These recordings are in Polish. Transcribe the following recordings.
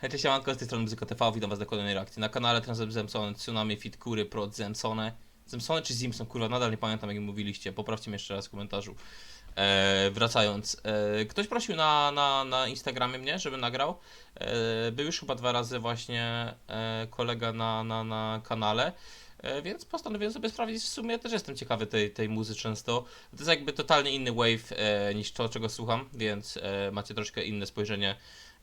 Hej, siemanko, z tej strony Muzyka TV, witam was na kolejnej reakcji. Na kanale Transem Zemsone, Tsunami, Fit Kury, Prod, Zemsone. Zemsone czy Zimson, kurwa, nadal nie pamiętam jak mówiliście, poprawcie mnie jeszcze raz w komentarzu. E, wracając, e, ktoś prosił na, na, na Instagramie mnie, żebym nagrał. E, był już chyba dwa razy właśnie e, kolega na, na, na kanale. E, Więc postanowiłem sobie sprawdzić, w sumie też jestem ciekawy tej, tej muzy często. To jest jakby totalnie inny wave e, niż to, czego słucham, więc e, macie troszkę inne spojrzenie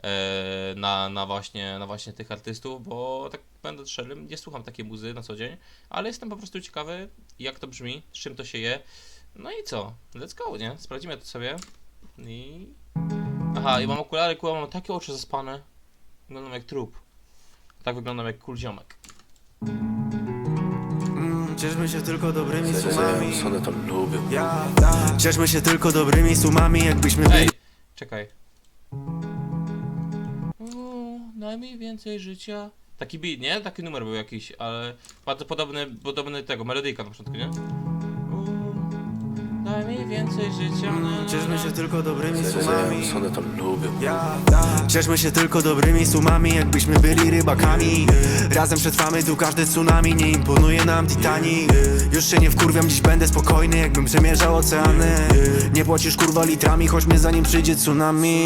e, na, na, właśnie, na właśnie tych artystów, bo tak będę szczerym, nie słucham takiej muzy na co dzień, ale jestem po prostu ciekawy, jak to brzmi, z czym to się je. No i co? Let's go, nie? Sprawdzimy to sobie. I... Aha, i mam okulary, kurwa, mam takie oczy zaspane. Wyglądam jak trup. Tak wyglądam jak cool ziomek. Mm, Cieszmy się tylko dobrymi sumami one to lubią. ja, tak. Cieszmy się tylko dobrymi sumami Jakbyśmy byli Ej, czekaj. O, daj mi więcej życia. Taki beat, nie? Taki numer był jakiś, ale bardzo podobny, podobny tego, melodyjka na początku, nie? Daj mi więcej życia. Na, Cieszmy się tylko dobrymi sumami one to lubią. ja, tak. Cieszmy się tylko dobrymi sumami Jakbyśmy byli rybakami Razem przetrwamy tu każde tsunami Nie imponuje nam Titanic Już się nie wkurwiam, dziś będę spokojny Jakbym przemierzał oceany Nie płacisz kurwa litrami Chodźmy zanim przyjdzie tsunami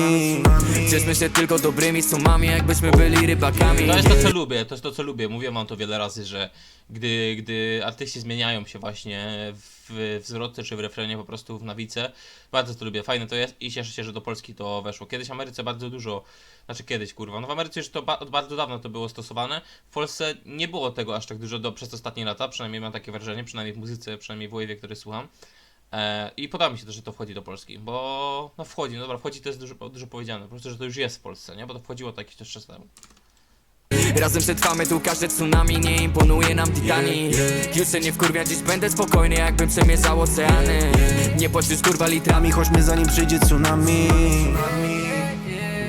Cieszmy się tylko dobrymi sumami, jakbyśmy byli rybakami To jest to, co lubię, to jest to, co lubię. Mówiłem wam to wiele razy, że gdy, gdy artyści zmieniają się właśnie w, w zwrotce czy w refrenie, po prostu w nawice, bardzo to lubię. Fajne to jest i cieszę się, że do Polski to weszło. Kiedyś w Ameryce bardzo dużo, znaczy kiedyś, kurwa, no w Ameryce już to ba od bardzo dawno to było stosowane. W Polsce nie było tego aż tak dużo do, przez ostatnie lata, przynajmniej mam takie wrażenie, przynajmniej w muzyce, przynajmniej w wave'ie, który słucham. E, I podoba mi się to, że to wchodzi do Polski, bo no wchodzi, no dobra, wchodzi to jest dużo, dużo powiedziane, po prostu, że to już jest w Polsce, nie? Bo to wchodziło to jakiś też czas temu. Razem przetrwamy tu każde tsunami, nie imponuje nam Titanic. Już się nie wkurwia, dziś będę spokojny, jakbym przemierzał oceany. Nie płacisz kurwa litrami chodźmy zanim przyjdzie tsunami.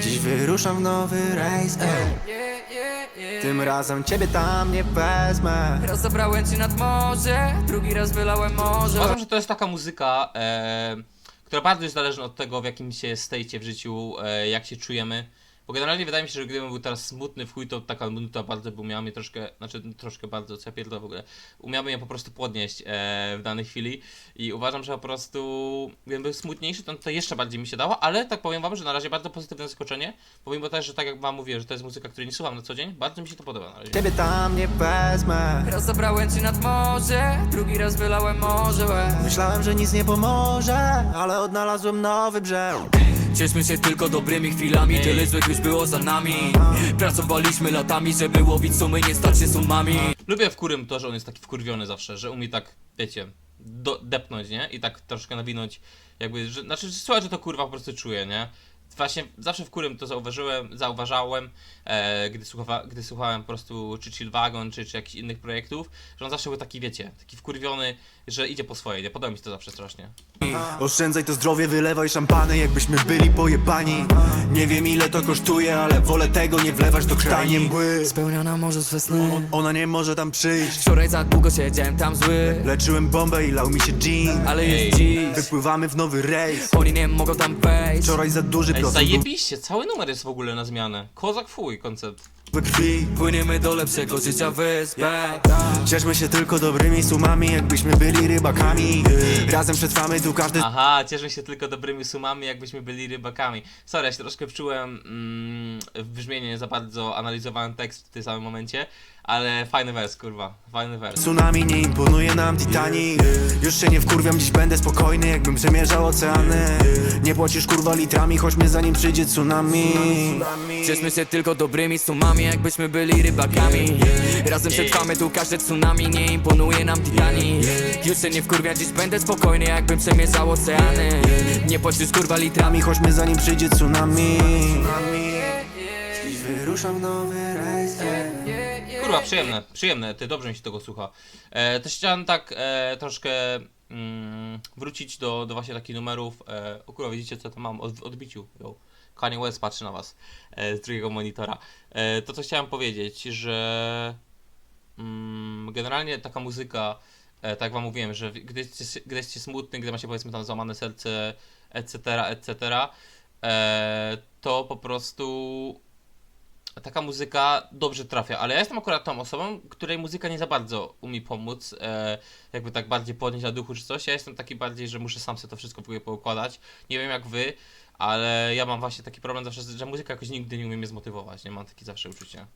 Dziś wyruszam w nowy rejs ej. Tym razem ciebie tam nie wezmę. Raz zabrałem cię nad morze, drugi raz wylałem morze. Uważam, że to jest taka muzyka, e, która bardzo jest zależna od tego, w jakim się stejcie w życiu, e, jak się czujemy. Bo generalnie wydaje mi się, że gdybym był teraz smutny w chuj, to taka minuta bardzo by umiała mnie troszkę, znaczy troszkę bardzo, co ja pierdolę w ogóle, umiała mnie po prostu podnieść e, w danej chwili i uważam, że po prostu gdybym był smutniejszy, to to jeszcze bardziej mi się dało, ale tak powiem wam, że na razie bardzo pozytywne zaskoczenie, pomimo też, że tak jak wam mówię, że to jest muzyka, której nie słucham na co dzień, bardzo mi się to podoba na razie. Ciebie tam nie wezmę Raz zabrałem cię nad morze, drugi raz wylałem morze łez. Myślałem, że nic nie pomoże Ale odnalazłem nowy brzeg Cieszmy się tylko dobrymi chwilami, tyle złych już było za nami Pracowaliśmy latami, żeby łowić sumy, nie stać się sumami Lubię w kurym to, że on jest taki wkurwiony zawsze, że umie tak, wiecie, do, depnąć, nie? I tak troszkę nawinąć, jakby, że, znaczy, słuchaj, że to kurwa po prostu czuje, nie? Właśnie zawsze w kurym to zauważyłem, zauważałem, e, gdy, słucha, gdy słuchałem po prostu czy Chill Wagon, czy, czy jakichś innych projektów, że on zawsze był taki, wiecie, taki wkurwiony, że idzie po swoje, nie? Podoba mi się to zawsze strasznie. Oszczędzaj to zdrowie, wylewaj szampany Jakbyśmy byli pojebani. Nie wiem ile to kosztuje Ale wolę tego nie wlewać do krainy mgły Spełniona może swe sny. Ona nie może tam przyjść. Wczoraj za długo siedziałem tam zły. Leczyłem bombę i lał mi się jean Ale jest dziś. Wypływamy w nowy rejs. Oni nie mogą tam wejść. Wczoraj za duży Ej, zajebiście, cały numer jest w ogóle na zmianę. Kozak fuj koncept. we krwi Płyniemy do lepszego życia wyspę Cieszmy się tylko dobrymi sumami Jakbyśmy byli rybakami Razem przetrwamy tu każdy Aha, cieszę się tylko dobrymi sumami, jakbyśmy byli rybakami. Sorry, ja się troszkę wczułem mm, w brzmienie, nie za bardzo analizowałem tekst w tym samym momencie, ale fajny wers, kurwa, fajny wers. Tsunami nie imponuje nam Titanic Już się nie wkurwiam, dziś będę spokojny Jakbym przemierzał oceany. Nie płacisz kurwa litrami Chodźmy zanim przyjdzie tsunami. Cieszmy się tylko dobrymi sumami, jakbyśmy byli rybakami. Razem przetrwamy tu każde tsunami, nie imponuje nam Titanic Już się nie wkurwia, dziś będę spokojny, jakbym przemierzał oceany. Nie płacisz kurwa litrami chodźmy zanim przyjdzie tsunami. Dziś wyruszam w nowy rejs Kurwa, przyjemne, przyjemne, ty dobrze mi się tego słucha. E, też chciałem tak e, troszkę mm, wrócić do, do właśnie takich numerów. E, o kurwa, widzicie co to mam od, odbiciu. Yo. Kanye West patrzy na was e, z drugiego monitora. E, to co chciałem powiedzieć, że mm, generalnie taka muzyka, e, tak wam mówiłem, że gdy jesteście, gdy jesteście smutny, gdy macie powiedzmy tam złamane serce, etc., etc., e, to po prostu taka muzyka dobrze trafia, ale ja jestem akurat tą osobą, której muzyka nie za bardzo umie pomóc, e, jakby tak bardziej podnieść na duchu czy coś. Ja jestem taki bardziej, że muszę sam sobie to wszystko w ogóle poukładać. Nie wiem jak wy, ale ja mam właśnie taki problem zawsze, że muzyka jakoś nigdy nie umie mnie zmotywować, nie mam takie zawsze uczucie.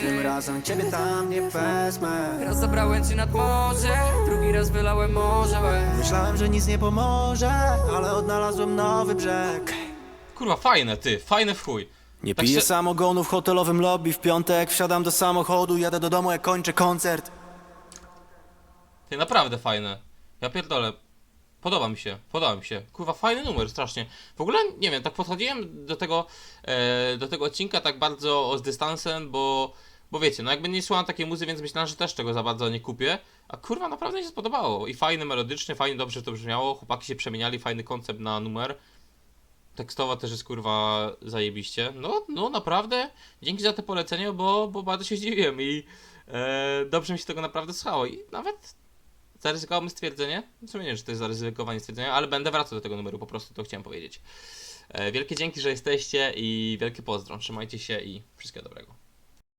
Tym razem ciebie tam nie wezmę Raz zabrałem cię nad morze, drugi raz wylałem morze łez. Myślałem, że nic nie pomoże Ale odnalazłem nowy brzeg Kurwa, fajne ty, fajne w chuj. Nie Tak piję się- samogonu w hotelowym lobby W piątek wsiadam do samochodu Jadę do domu jak kończę koncert Ty, naprawdę fajne. Ja pierdolę. Podoba mi się, podoba mi się. Kurwa, fajny numer, strasznie. W ogóle, nie wiem, tak podchodziłem do tego, e, do tego odcinka tak bardzo z dystansem, bo, bo wiecie, no jakby nie słucham takiej muzy, więc myślałem, że też tego za bardzo nie kupię. A kurwa, naprawdę mi się spodobało. I fajny melodycznie, fajnie dobrze to brzmiało. Chłopaki się przemieniali, fajny koncept na numer. Tekstowa też jest kurwa zajebiście. No, no naprawdę, dzięki za to polecenie, bo, bo bardzo się zdziwiłem i e, dobrze mi się tego naprawdę słuchało. I nawet zaryzykowałbym stwierdzenie. W sumie nie wiem, czy to jest zaryzykowanie stwierdzenia, ale będę wracał do tego numeru, po prostu to chciałem powiedzieć. E, wielkie dzięki, że jesteście i wielkie pozdro. Trzymajcie się i wszystkiego dobrego.